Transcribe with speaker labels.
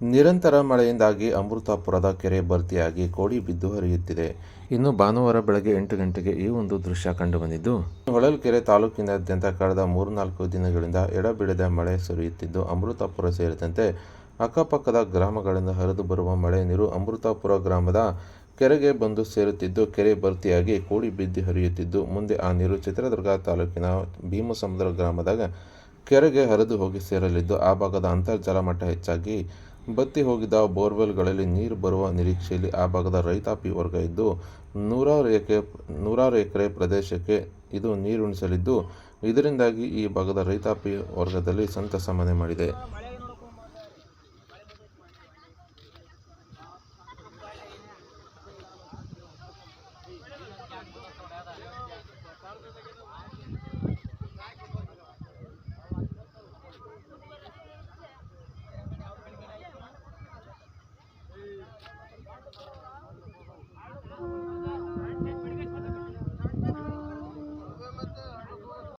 Speaker 1: ನಿರಂತರ ಮಳೆಯಿಂದಾಗಿ ಅಮೃತಾಪುರದ ಕೆರೆ ಭರ್ತಿಯಾಗಿ ಕೋಡಿ ಬಿದ್ದು ಹರಿಯುತ್ತಿದೆ. ಇನ್ನು ಭಾನುವಾರ ಬೆಳಗ್ಗೆ ಎಂಟು ಗಂಟೆಗೆ ಈ ಒಂದು ದೃಶ್ಯ ಕಂಡುಬಂದಿದ್ದು, ಹೊಳಲ್ಕೆರೆ ತಾಲೂಕಿನಾದ್ಯಂತ ಕಳೆದ ಮೂರ್ನಾಲ್ಕು ದಿನಗಳಿಂದ ಎಡಬಿಡದೆ ಮಳೆ ಸುರಿಯುತ್ತಿದ್ದು, ಅಮೃತಾಪುರ ಸೇರಿದಂತೆ ಅಕ್ಕಪಕ್ಕದ ಗ್ರಾಮಗಳಿಂದ ಹರಿದು ಬರುವ ಮಳೆ ನೀರು ಅಮೃತಾಪುರ ಗ್ರಾಮದ ಕೆರೆಗೆ ಬಂದು ಸೇರುತ್ತಿದ್ದು, ಕೆರೆ ಭರ್ತಿಯಾಗಿ ಕೋಡಿ ಬಿದ್ದು ಹರಿಯುತ್ತಿದ್ದು, ಮುಂದೆ ಆ ನೀರು ಚಿತ್ರದುರ್ಗ ತಾಲೂಕಿನ ಭೀಮಸಮುದ್ರ ಗ್ರಾಮದಾಗ ಕೆರೆಗೆ ಹರಿದು ಹೋಗಿ ಸೇರಲಿದ್ದು, ಆ ಭಾಗದ ಅಂತರ್ಜಲ ಮಟ್ಟ ಹೆಚ್ಚಾಗಿ ಬತ್ತಿ ಹೋಗಿದ್ದ ಬೋರ್ವೆಲ್ಗಳಲ್ಲಿ ನೀರು ಬರುವ ನಿರೀಕ್ಷೆಯಲ್ಲಿ ಆ ಭಾಗದ ರೈತಾಪಿ ವರ್ಗ ಇದ್ದು, ನೂರಾರು ಎಕರೆ ನೂರಾರು ಎಕರೆ ಪ್ರದೇಶಕ್ಕೆ ಇದು ನೀರುಣಿಸಲಿದ್ದು, ಇದರಿಂದಾಗಿ ಈ ಭಾಗದ ರೈತಾಪಿ ವರ್ಗದಲ್ಲಿ ಸಂತಸ ಮನೆ ಮಾಡಿದೆ.